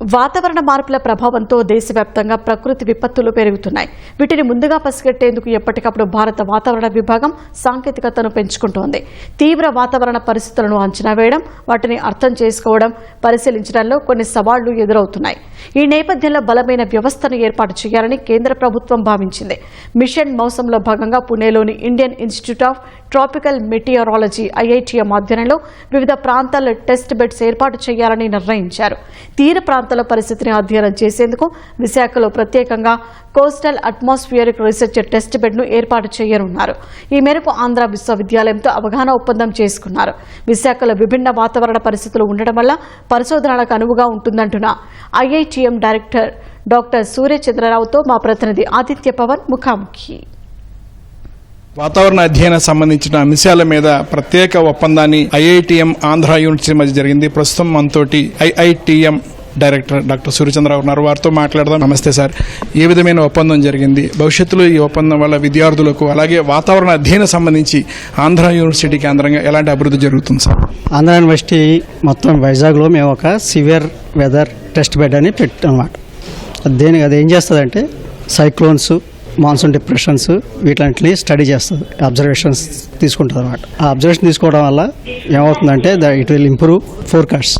వాతావరణ మార్పుల ప్రభావంతో దేశవ్యాప్తంగా ప్రకృతి విపత్తులు పెరుగుతున్నాయి. వీటిని ముందుగా పసిగట్టేందుకు ఎప్పటికప్పుడు భారత వాతావరణ విభాగం సాంకేతికతను పెంచుకుంటోంది. తీవ్ర వాతావరణ పరిస్థితులను అంచనా వేయడం వాటిని అర్థం చేసుకోవడం పరిశీలించడంలో కొన్ని సవాళ్ళు ఎదురవుతున్నాయి. ఈ నేపథ్యంలో బలమైన వ్యవస్థను ఏర్పాటు చేయాలని కేంద్ర ప్రభుత్వం భావించింది. మిషన్ మౌసంలో భాగంగా పుణేలోని Indian Institute of Tropical Meteorology IITM ఆధ్వర్యంలో వివిధ ప్రాంతాల్లో టెస్ట్ బెడ్స్ ఏర్పాటు చేయాలని నిర్ణయించారు. తీర ప్రాంతాల పరిస్థితిని అధ్యయనం చేసేందుకు విశాఖలో ప్రత్యేకంగా కోస్టల్ అట్మాస్ఫియరిక్ రీసెర్చ్ టెస్ట్ బెడ్ను ఏర్పాటు చేయనున్నారు. ఈ మేరకు ఆంధ్ర విశ్వవిద్యాలయంతో అవగాహన ఒప్పందం చేసుకున్నారు. విశాఖలో విభిన్న వాతావరణ పరిస్థితులు ఉండడం వల్ల పరిశోధనలకు అనువుగా ఉంటుందంటున్న ఐఐటిఎం డైరెక్టర్ డాక్టర్ సూర్యచంద్రరావుతో మా ప్రతినిధి ఆదిత్య పవన్ ముఖాముఖి. వాతావరణ అధ్యయనం సంబంధించిన అంశాల మీద ప్రత్యేక ఒప్పందాన్ని ఐఐటిఎం ఆంధ్ర యూనివర్సిటీ మధ్య జరిగింది. ప్రస్తుతం మనతోటి ఐఐటిఎం డైరెక్టర్ డాక్టర్ సూర్యచంద్రరావు ఉన్నారు. వారితో మాట్లాడదాం. నమస్తే సార్. ఏ విధమైన ఒప్పందం జరిగింది? భవిష్యత్తులో ఈ ఒప్పందం వల్ల విద్యార్థులకు అలాగే వాతావరణ అధ్యయనం సంబంధించి ఆంధ్ర యూనివర్సిటీ కేంద్రంగా ఎలాంటి అభివృద్ధి జరుగుతుంది సార్? ఆంధ్ర యూనివర్సిటీ మొత్తం వైజాగ్లో మేము ఒక సివియర్ వెదర్ టెస్ట్ బెడ్ అని పెట్టాం అన్నమాట. అది దేనికి అది ఏం చేస్తుందంటే సైక్లోన్స్ మాన్సూన్ డిప్రెషన్స్ వీటిని స్టడీ చేస్తుంది అబ్జర్వేషన్స్ తీసుకుంటుంది అనమాట ఆ అబ్జర్వేషన్ తీసుకోవడం వల్ల ఏమవుతుందంటే the it will improve forecast.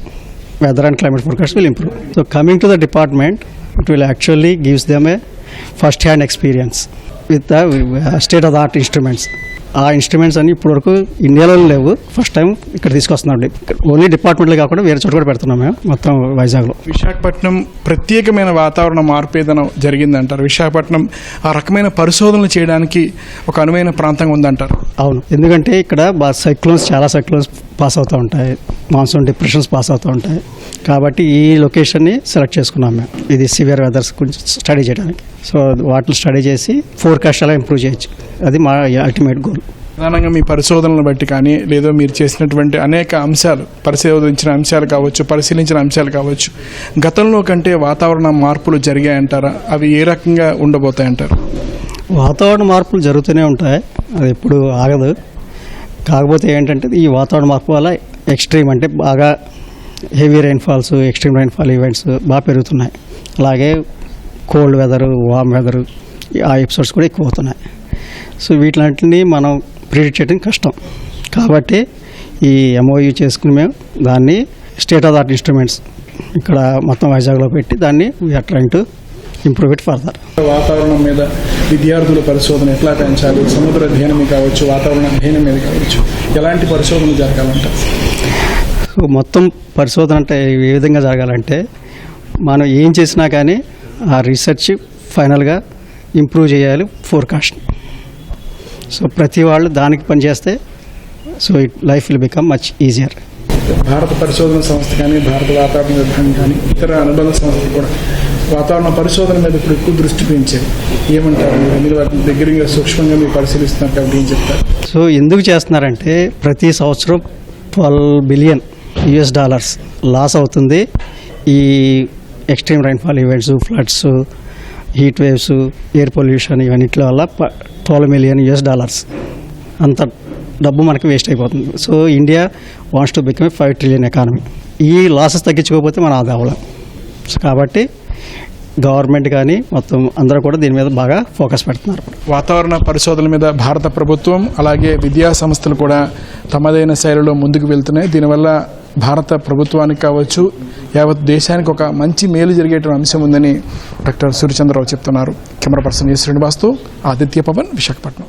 Weather and climate forecast will improve. So coming to the department it will actually gives them a first hand experience with the state of the art instruments ఆ instruments అన్ని ఇప్పటివరకు ఇండియాలో లేవు. First time ఇక్కడ తీసుకొస్తున్నాం only డిపార్ట్మెంట్లో కాకుండా వేరే చోట కూడా పెడుతున్నాం మేము మొత్తం వైజాగ్లో. విశాఖపట్నం ప్రత్యేకమైన వాతావరణ మార్పు ఏదైనా జరిగిందంటారు? విశాఖపట్నం ఆ రకమైన పరిశోధనలు చేయడానికి ఒక అనువైన ప్రాంతంగా ఉందంటారు? అవును. ఎందుకంటే ఇక్కడ సైక్లోన్స్ చాలా సైక్లోన్స్ పాస్ అవుతూ ఉంటాయి. మాన్సూన్ డిప్రెషన్స్ పాస్ అవుతూ ఉంటాయి. కాబట్టి ఈ లొకేషన్ని సెలెక్ట్ చేసుకున్నాం మేము. ఇది సివియర్ వెదర్స్ గురించి స్టడీ చేయడానికి. సో వాటిని స్టడీ చేసి ఫోర్కాస్ట్ అలా ఇంప్రూవ్ చేయొచ్చు. అది మా అల్టిమేట్ గోల్. ప్రధానంగా మీ పరిశోధనలను బట్టి కానీ లేదో మీరు చేసినటువంటి అనేక అంశాలు పరిశోధించిన అంశాలు కావచ్చు పరిశీలించిన అంశాలు కావచ్చు గతంలో కంటే వాతావరణ మార్పులు జరిగాయంటారా? అవి ఏ రకంగా ఉండబోతాయంటారు? వాతావరణ మార్పులు జరుగుతూనే ఉంటాయి. అది ఎప్పుడు ఆగదు. కాకపోతే ఏంటంటే ఈ వాతావరణ మార్పు వల్ల ఎక్స్ట్రీమ్ అంటే బాగా heavy rainfalls extreme rainfall events బాగా పెరుగుతున్నాయి. అలాగే కోల్డ్ వెదర్ వామ్ వెదర్ ఆ ఎపిసోడ్స్ కూడా ఎక్కువ అవుతున్నాయి సో వీటిలాంటిని మనం ప్రిడిక్ట్ చేయడం కష్టం. కాబట్టి ఈ ఎంఓయూ చేసుకుని మేము దాన్ని స్టేట్ ఆఫ్ ఆర్ట్ ఇన్స్ట్రుమెంట్స్ ఇక్కడ మొత్తం వైజాగ్లో పెట్టి దాన్ని we're trying to improve it further వాతావరణం మీద విద్యార్థుల పరిశోధన ఎట్లా పెంచాలి సముద్ర అధ్యయనం కావచ్చు వాతావరణ అధ్యయనం మీద కావచ్చు ఎలాంటి పరిశోధన జరగాలంటారు? సో మొత్తం పరిశోధన అంటే ఏ విధంగా జరగాలంటే మనం ఏం చేసినా కానీ ఆ రీసెర్చ్ ఫైనల్గా ఇంప్రూవ్ చేయాలి ఫోర్కాస్ట్ సో ప్రతి వాళ్ళు దానికి పనిచేస్తే so it life will become much easier భారత పరిశోధన సంస్థ కానీ భారత వాతావరణ విభాగం కానీ ఇతర అనుబంధ సంస్థలు కూడా వాతావరణ పరిశోధన మీద ఇప్పుడు ఎక్కువ దృష్టి పెంచాయి. ఏమంటారు? మీరు వాటిని దగ్గరగా సూక్ష్మంగా మీరు పరిశీలిస్తున్నారు కాబట్టి ఏం చెప్తారు? సో ఎందుకు చేస్తున్నారంటే ప్రతి సంవత్సరం twelve billion US dollars loss అవుతుంది. ఈ extreme rainfall events floods heat waves air pollution ఇవన్నిటి వల్ల ట్వెల్వ్ మిలియన్ యుఎస్ డాలర్స్. అంత డబ్బు మనకి వేస్ట్ అయిపోతుంది. So India wants to become five trillion economy ఈ లాసెస్ తగ్గించుకోకపోతే మనం అది అవ్వలేం. సో కాబట్టి గవర్నమెంట్ కానీ మొత్తం అందరూ కూడా దీని మీద బాగా ఫోకస్ పెడుతున్నారు. వాతావరణ పరిశోధనల మీద భారత ప్రభుత్వం అలాగే విద్యా సంస్థలు కూడా తమదైన శైలిలో ముందుకు వెళ్తున్నాయి. దీనివల్ల భారత ప్రభుత్వానికి కావచ్చు యావత్ దేశానికి ఒక మంచి మేలు జరిగేటువంటి అంశం ఉందని డాక్టర్ సూర్యచంద్రరావు చెప్తున్నారు. కెమెరా పర్సన్ ఏ శ్రీనివాస్తో ఆదిత్య పవన్ విశాఖపట్నం.